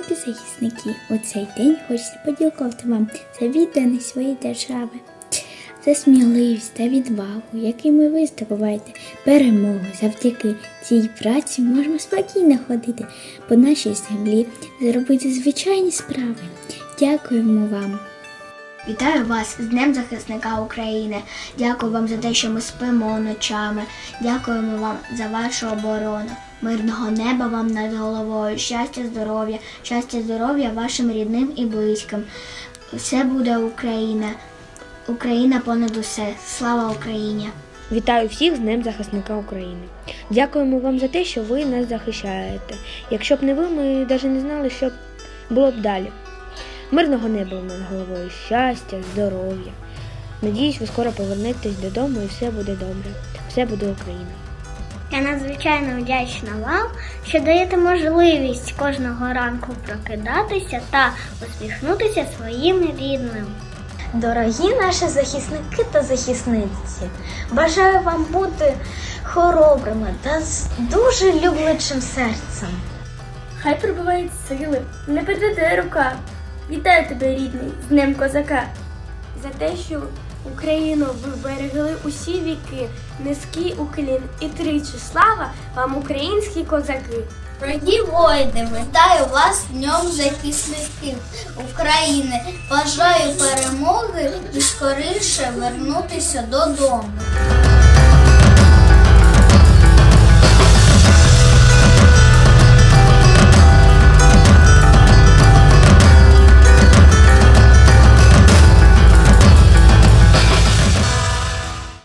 любі захисники, у цей день хочеться подякувати вам за відданість своєї держави, за сміливість та відвагу, якими ви здобуваєте перемогу. Завдяки цій праці можемо спокійно ходити по нашій землі, зробити звичайні справи. Дякуємо вам. Вітаю вас з Днем захисника України. Дякую вам за те, що ми спимо ночами. Дякуємо вам за вашу оборону. Мирного неба вам над головою, щастя, здоров'я, щастя, здоров'я вашим рідним і близьким. Все буде Україна. Україна понад усе. Слава Україні! Вітаю всіх з Днем захисника України. Дякуємо вам за те, що ви нас захищаєте. Якщо б не ви, ми навіть не знали, що було б далі. Мирного неба над головою, щастя, здоров'я. Надіюсь, ви скоро повернетесь додому і все буде добре. Все буде Україна. Я надзвичайно вдячна вам, що даєте можливість кожного ранку прокидатися та усміхнутися своїм рідним. Дорогі наші захисники та захисниці, бажаю вам бути хоробрими та з дуже люблячим серцем. Хай прибувають сили, не підведе рука. Вітаю тебе, рідний, з Днем Козака. За те, що Україну ви берегли усі віки, низький уклін і тричі слава вам, українські козаки. Дорогі воїни, вітаю вас Днем захисників України. Бажаю перемоги і скоріше вернутися додому.